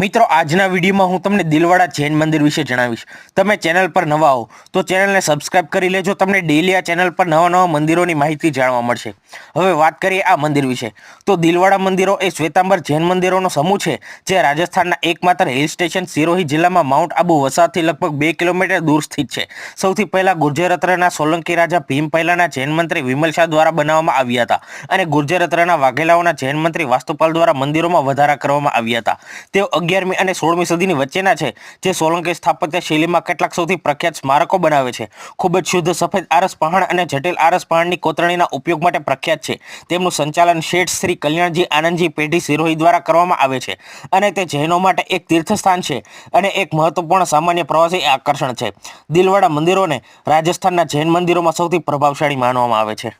મિત્રો, આજના વિડીયોમાં હું તમને દિલવાડા જૈન મંદિર વિશે જણાવીશ. તમે ચેનલ પર નવા હો, તો ચેનલને સબસ્ક્રાઇબ કરી લેજો. તમને ડેલી આ ચેનલ પર નવા નવા મંદિરોની માહિતી જાણવા મળશે. હવે વાત કરીએ આ મંદિર વિશે. તો દિલવાડા મંદિરો એ શ્વેતાંબર જૈન મંદિરોનો સમૂહ છે, જે રાજસ્થાનના એકમાત્ર હિલ સ્ટેશન સિરોહી જિલ્લામાં માઉન્ટ આબુ વસાથી લગભગ બે કિલોમીટર દૂર સ્થિત છે. સૌથી પહેલા ગુર્જરત્રના સોલંકી રાજા ભીમ પહેલાના જૈન મંત્રી વિમલ શાહ દ્વારા બનાવવામાં આવ્યા હતા અને ગુર્જરત્રના વાઘેલાઓના જૈન મંત્રી વાસ્તુપાલ દ્વારા મંદિરોમાં વધારા કરવામાં આવ્યા હતા. તેઓ અગિયારમી અને સોળમી સદીની વચ્ચેના છે, જે સોલંકી સ્થાપત્ય શૈલીમાં કેટલાક સૌથી પ્રખ્યાત સ્મારકો બનાવે છે. ખૂબ જ શુદ્ધ સફેદ આરસ પહાણ અને જટિલ આરસ પહાણની કોતરણીના ઉપયોગ માટે પ્રખ્યાત છે. તેમનું સંચાલન શેઠ શ્રી કલ્યાણજી આનંદજી પેઢી સિરોહી દ્વારા કરવામાં આવે છે અને તે જૈનો માટે એક તીર્થસ્થાન છે અને એક મહત્વપૂર્ણ સામાન્ય પ્રવાસી આકર્ષણ છે. દિલવાડા મંદિરોને રાજસ્થાનના જૈન મંદિરોમાં સૌથી પ્રભાવશાળી માનવામાં આવે છે.